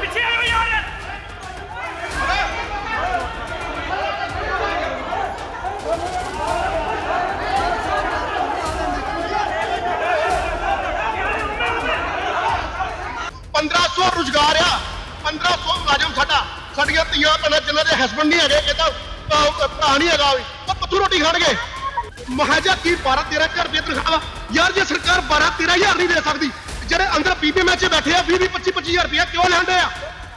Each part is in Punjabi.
ਪਿੱਛੇ ਆਓ ਯਾਰ ਪੰਦਰਾਂ ਸੌ ਰੁਜ਼ਗਾਰ ਆ 1500 ਮੁਲਾਜ਼ਮ ਸਾਡਾ ਸਾਡੀਆਂ ਧੀਆਂ ਭੈਣਾਂ ਜਿਨ੍ਹਾਂ ਦੇ ਹਸਬੰਡ ਨਹੀਂ ਹੈਗੇ ਇਹ ਤਾਂ ਅਹ, ਭਰਾ ਨਹੀਂ ਹੈਗਾ ਵੀ ਉਹ ਕਿੱਥੋਂ ਰੋਟੀ ਖਾਣਗੇ ਮਹਾਜਾ ਕੀ 12 13000 ਰੁਪਏ ਤਨਖਾਹ ਵਾ? ਯਾਰ ਜੇ ਸਰਕਾਰ 12 13000 ਨਹੀਂ ਦੇ ਸਕਦੀ, ਜਿਹੜੇ ਅੰਦਰ ਪੀਪੀਐਮ ਚ ਬੈਠੇ ਆ 20 25 25000 ਰੁਪਏ ਕਿਉਂ ਲੈਂਦੇ ਆ?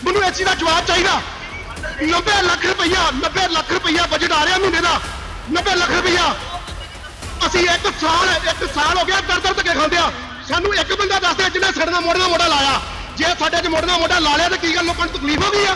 ਮੈਨੂੰ ਇਸ ਚੀਜ਼ ਦਾ ਜਵਾਬ ਚਾਹੀਦਾ। 90 ਲੱਖ ਰੁਪਈਆ 90 ਲੱਖ ਰੁਪਈਆ ਬਜਟ ਆ ਰਿਹਾ ਮਹੀਨੇ ਦਾ। 90 ਲੱਖ ਰੁਪਈਆ ਅਸੀਂ ਇੱਕ ਸਾਲ ਇੱਕ ਸਾਲ ਹੋ ਗਿਆ ਦਰ ਦਰ ਧੱਕੇ ਖਾਂਦੇ ਆ। ਸਾਨੂੰ ਇੱਕ ਬੰਦਾ ਦੱਸਦੇ ਜਿਹਨੇ ਸਾਡੇ ਨਾਲ ਮੋਢੇ ਨਾਲ ਮੋਢਾ ਲਾਇਆ। ਜੇ ਸਾਡੇ 'ਚ ਮੋਢੇ ਨਾਲ ਮੋਢਾ ਲਾ ਲਿਆ ਤਾਂ ਕੀ ਗੱਲ ਲੋਕਾਂ ਨੂੰ ਤਕਲੀਫ ਹੋ ਗਈ ਆ?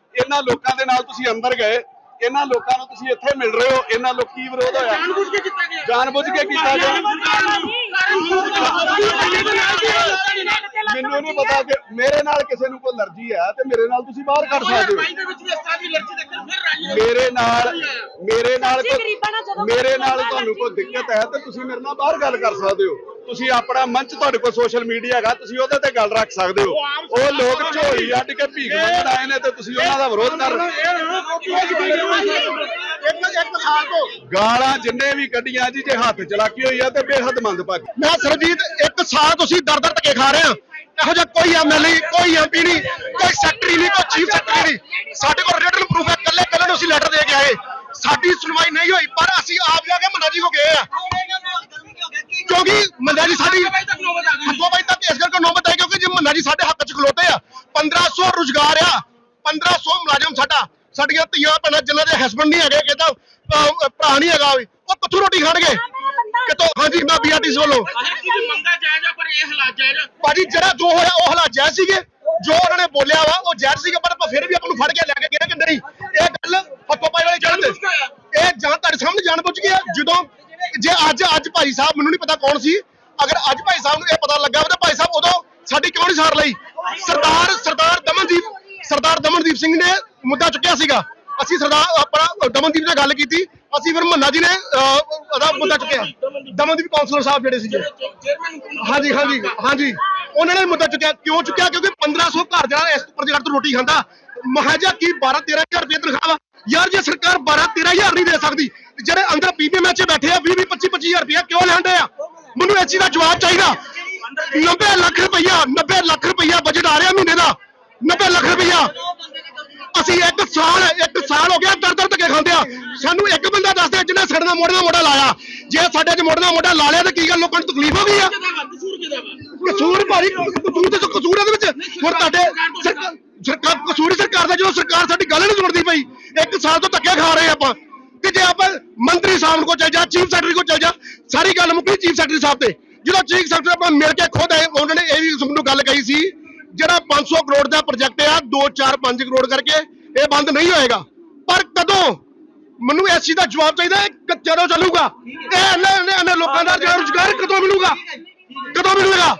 ਇਹਨਾਂ ਲੋਕਾਂ ਦੇ ਨਾਲ ਤੁਸੀਂ ਅੰਦਰ ਗਏ ਇਹਨਾਂ ਲੋਕਾਂ ਨੂੰ ਤੁਸੀਂ ਇੱਥੇ ਮਿਲ ਰਹੇ ਹੋ ਇਹਨਾਂ ਲੋਕ ਕੀ ਵਿਰੋਧ ਹੋਇਆ? ਜਾਣਬੁੱਝ ਕੇ ਕੀਤਾ ਗਿਆ। ਜਾਣਬੁੱਝ ਕੇ ਕੀਤਾ ਗਿਆ। ਮੈਨੂੰ ਨਹੀਂ ਪਤਾ ਕਿ ਮੇਰੇ ਨਾਲ ਕਿਸੇ ਨੂੰ ਕੋਈ ਅਲਰਜੀ ਹੈ ਤੇ ਮੇਰੇ ਨਾਲ ਤੁਸੀਂ ਬਾਹਰ ਕੱਢ ਸਕਦੇ ਹੋ। ਮੇਰੇ ਨਾਲ ਮੇਰੇ ਨਾਲ ਮੇਰੇ ਨਾਲ ਤੁਹਾਨੂੰ ਕੋਈ ਦਿੱਕਤ ਹੈ ਤੇ ਤੁਸੀਂ ਮੇਰੇ ਨਾਲ ਬਾਹਰ ਗੱਲ ਕਰ ਸਕਦੇ ਹੋ। ਤੁਸੀਂ ਆਪਣਾ ਮੰਚ ਤੁਹਾਡੇ ਕੋਲ ਸੋਸ਼ਲ ਮੀਡੀਆ ਹੈਗਾ ਤੁਸੀਂ ਉਹਦੇ ਤੇ ਗੱਲ ਰੱਖ ਸਕਦੇ ਹੋ। ਉਹ ਲੋਕ ਝੋਲੀ ਅੱਡ ਕੇ ਭੀਖ ਮੰਗਣ ਆਏ ਨੇ ਤੇ ਤੁਸੀਂ ਉਹਨਾਂ ਦਾ ਵਿਰੋਧ ਕਰ ਹੋ। ਗਾਲਾਂ ਜਿੰਨੇ ਵੀ ਕੱਢੀਆਂ ਜੀ ਜੇ ਹੱਥ ਚਲਾਕੀ ਹੋਈ ਆ ਤੇ ਬੇਹੱਦ ਮੰਦਭਾਗੀ। ਮੈਂ ਸਰਜੀਤ ਇੱਕ ਸਾਲ ਤੁਸੀਂ ਦਰ ਦਰ ਧੱਕੇ ਖਾ ਰਹੇ ਆ ਇਹੋ ਜਿਹਾ ਕੋਈ ਐਮਐਲਏ ਕੋਈ ਐਮਪੀ ਨਹੀਂ ਕੋਈ ਸੈਕਟਰੀ ਨਹੀਂ ਕੋਈ ਚੀਫ ਸੈਕਟਰੀ ਨਹੀਂ। ਸਾਡੇ ਕੋਲ ਰਿਟਨ ਪ੍ਰੂਫ ਹੈ ਕੱਲੇ ਕੱਲੇ ਨੂੰ ਅਸੀਂ ਲੈਟਰ ਦੇ ਕੇ ਆਏ। ਸਾਡੀ ਸੁਣਵਾਈ ਨਹੀਂ ਹੋਈ ਪਰ ਅਸੀਂ ਆਪ ਜਾ ਕੇ ਮੰਨਾ ਜੀ ਕੋ ਗਏ ਆ। ਕਿਉਂਕਿ ਮੰਨਾ ਜੀ ਸਾਡੀ ਹੱਥੋਂ ਬਾਈ ਤੱਕ ਇਸ ਕਰਕੇ ਨੌਬਤ ਆਈ ਕਿਉਂਕਿ ਜੇ ਮੰਨਾ ਜੀ ਸਾਡੇ ਹੱਕ 'ਚ ਖਲੋਤੇ ਆ 1500 ਰੁਜ਼ਗਾਰ ਆ 1500 ਮੁਲਾਜ਼ਮ ਸਾਡਾ ਸਾਡੀਆਂ ਧੀਆਂ ਭੈਣਾਂ ਜਿਨ੍ਹਾਂ ਦੇ ਹਸਬੰਡ ਨਹੀਂ ਹੈਗੇ ਕਿਤਾ ਭਰਾ ਨਹੀਂ ਹੈਗਾ ਵੀ ਉਹ ਕਿੱਥੋਂ ਰੋਟੀ ਖਾਣਗੇ? ਕਿਤੋਂ ਹਾਂਜੀ ਮੈਂ ਬੀਆਰਟੀਸ ਵੱਲੋਂ। ਮੰਗਾ ਜਾਇਜ਼ ਆ ਪਰ ਇਹ ਹਾਲਾਤ ਜਾਇਜ਼ ਆ। ਭਾਜੀ ਜਿਹੜਾ ਜੋ ਹੋਇਆ ਉਹ ਹਾਲਾਤ ਜਾਇਜ਼ ਸੀਗੇ। ਜੋ ਉਹਨਾਂ ਨੇ ਬੋਲਿਆ ਵਾ ਉਹ ਜਾਇਜ਼ ਸੀਗਾ ਪਰ ਆਪਾਂ ਫਿਰ ਵੀ ਆਪਾਂ ਨੂੰ ਫੜ ਕੇ ਲੈ ਕੇ ਗਏ ਕਿ ਨਹੀਂ ਇਹ ਗੱਲ ਹੱਥੋਂ ਪਾਈ ਵਾਲੀ ਚੜ੍ਹਦੇ ਇਹ ਜਾਂ ਤੁਹਾਡੇ ਸਾਹਮਣੇ ਜਾਣ ਬੁੱਝ ਗਿਆ ਜਦੋਂ ਜੇ ਅੱਜ ਅੱਜ ਭਾਈ ਸਾਹਿਬ ਮੈਨੂੰ ਨਹੀਂ ਪਤਾ ਕੌਣ ਸੀ ਅਗਰ ਅੱਜ ਭਾਈ ਸਾਹਿਬ ਨੂੰ ਇਹ ਪਤਾ ਲੱਗਾ ਵਾ ਤਾਂ ਭਾਈ ਸਾਹਿਬ ਉਦੋਂ ਸਾਡੀ ਕਿਉਂ ਨਹੀਂ ਸਾਰ ਲਈ? ਸਰਦਾਰ ਸਰਦਾਰ ਦਮਨਦੀਪ ਸਰਦਾਰ ਦਮਨਦੀਪ ਸਿੰਘ ਨੇ ਮੁੱਦਾ ਚੁੱਕਿਆ ਸੀਗਾ। ਅਸੀਂ ਸਰਦਾਰ ਆਪਣਾ ਦਮਨਦੀਪ ਨਾਲ ਗੱਲ ਕੀਤੀ। ਅਸੀਂ ਫਿਰ ਮੰਨਾ ਜੀ ਨੇ ਅਹ, ਉਹਦਾ ਮੁੱਦਾ ਚੁੱਕਿਆ। ਦਮਨਦੀਪ ਕਾਉਂਸਲਰ ਸਾਹਿਬ ਜਿਹੜੇ ਸੀਗੇ। ਹਾਂਜੀ ਹਾਂਜੀ ਹਾਂਜੀ। ਉਹਨਾਂ ਨੇ ਮੁੱਦਾ ਚੁੱਕਿਆ। ਕਿਉਂ ਚੁੱਕਿਆ? ਕਿਉਂਕਿ 1500 ਘਰ ਜਿਹੜਾ ਇਸ ਪ੍ਰੋਜੈਕਟ ਤੋਂ ਰੋਟੀ ਖਾਂਦਾ ਮਹਾਜਾ ਕੀ 12 13000 ਰੁਪਏ ਤਨਖਾਹ ਵਾ। ਯਾਰ ਜੇ ਸਰਕਾਰ 12 13000 ਨਹੀਂ ਦੇ ਸਕਦੀ ਜਿਹੜੇ ਅੰਦਰ ਪੀਪੀਐਮ ਚ ਬੈਠੇ ਆ 20 25 25000 ਰੁਪਇਆ ਕਿਉਂ ਲੈਂਦੇ ਆ? ਮੈਨੂੰ ਇਸ ਚੀਜ਼ ਦਾ ਜਵਾਬ ਚਾਹੀਦਾ। 90 ਲੱਖ ਰੁਪਈਆ 90 ਲੱਖ ਰੁਪਈਆ ਬਜਟ ਆ ਰਿਹਾ ਮਹੀਨੇ ਦਾ। 90 ਲੱਖ ਰੁਪਈਆ ਅਸੀਂ ਇੱਕ ਸਾਲ ਇੱਕ ਸਾਲ ਹੋ ਗਿਆ ਦਰ ਦਰ ਧੱਕੇ ਖਾਂਦੇ ਆ। ਸਾਨੂੰ ਇੱਕ ਬੰਦਾ ਦੱਸ ਦੇ ਜਿਹਨੇ ਸਾਡੇ ਨਾਲ ਮੋਢੇ ਨਾਲ ਮੋਢਾ ਲਾਇਆ। ਜੇ ਸਾਡੇ 'ਚ ਮੋਢੇ ਨਾਲ ਮੋਢਾ ਲਾ ਲਿਆ ਤਾਂ ਕੀ ਗੱਲ, ਲੋਕਾਂ ਨੂੰ ਤਕਲੀਫ ਹੋ ਗਈ ਆ? ਕਸੂਰ ਕਸੂਰ ਭਾਰੀ, ਕਸੂਰ ਤੇ ਕਸੂਰ ਇਹਦੇ ਵਿੱਚ। ਹੁਣ ਤੁਹਾਡੇ ਸਰਕਾਰ ਕਸੂਰ ਸਰਕਾਰ ਦਾ ਜਦੋਂ ਸਰਕਾਰ ਸਾਡੀ ਗੱਲ ਨਹੀਂ ਸੁਣਦੀ ਪਈ, ਇੱਕ ਸਾਲ ਤੋਂ ਧੱਕੇ ਖਾ ਰਹੇ ਆਪਾਂ। ਤੇ ਜੇ ਆਪਾਂ ਮੰਤਰੀ ਸਾਹਿਬ ਕੋਲ ਚੱਲ ਜਾ ਚੀਫ ਸੈਕਟਰੀ ਕੋਲ ਚੱਲ ਜਾ, ਸਾਰੀ ਗੱਲ ਮੁੱਕੀ ਚੀਫ ਸੈਕਟਰੀ ਸਾਹਿਬ ਤੇ। ਜਦੋਂ ਚੀਫ ਸੈਕਟਰੀ ਆਪਾਂ ਮਿਲ ਕੇ ਖੁਦ ਆਏ, ਉਹਨਾਂ ਨੇ ਇਹ ਵੀ ਸਾਨੂੰ ਗੱਲ ਕਹੀ ਸੀ, ਜਿਹੜਾ 500 ਕਰੋੜ ਦਾ ਪ੍ਰੋਜੈਕਟ ਆ 2 4 5 ਕਰੋੜ ਕਰਕੇ ਇਹ ਬੰਦ ਨਹੀਂ ਹੋਏਗਾ। ਪਰ ਕਦੋਂ? ਮੈਨੂੰ ਇਸ ਚੀਜ਼ ਦਾ ਜਵਾਬ ਚਾਹੀਦਾ ਹੈ, ਕਿ ਕਦੋਂ ਚੱਲੂਗਾ? ਇਹ ਇਹਨਾਂ ਇਹਨਾਂ ਲੋਕਾਂ ਦਾ ਰੁਜ਼ਗਾਰ ਕਦੋਂ ਮਿਲੂਗਾ? ਕਦੋਂ ਮਿਲੂਗਾ?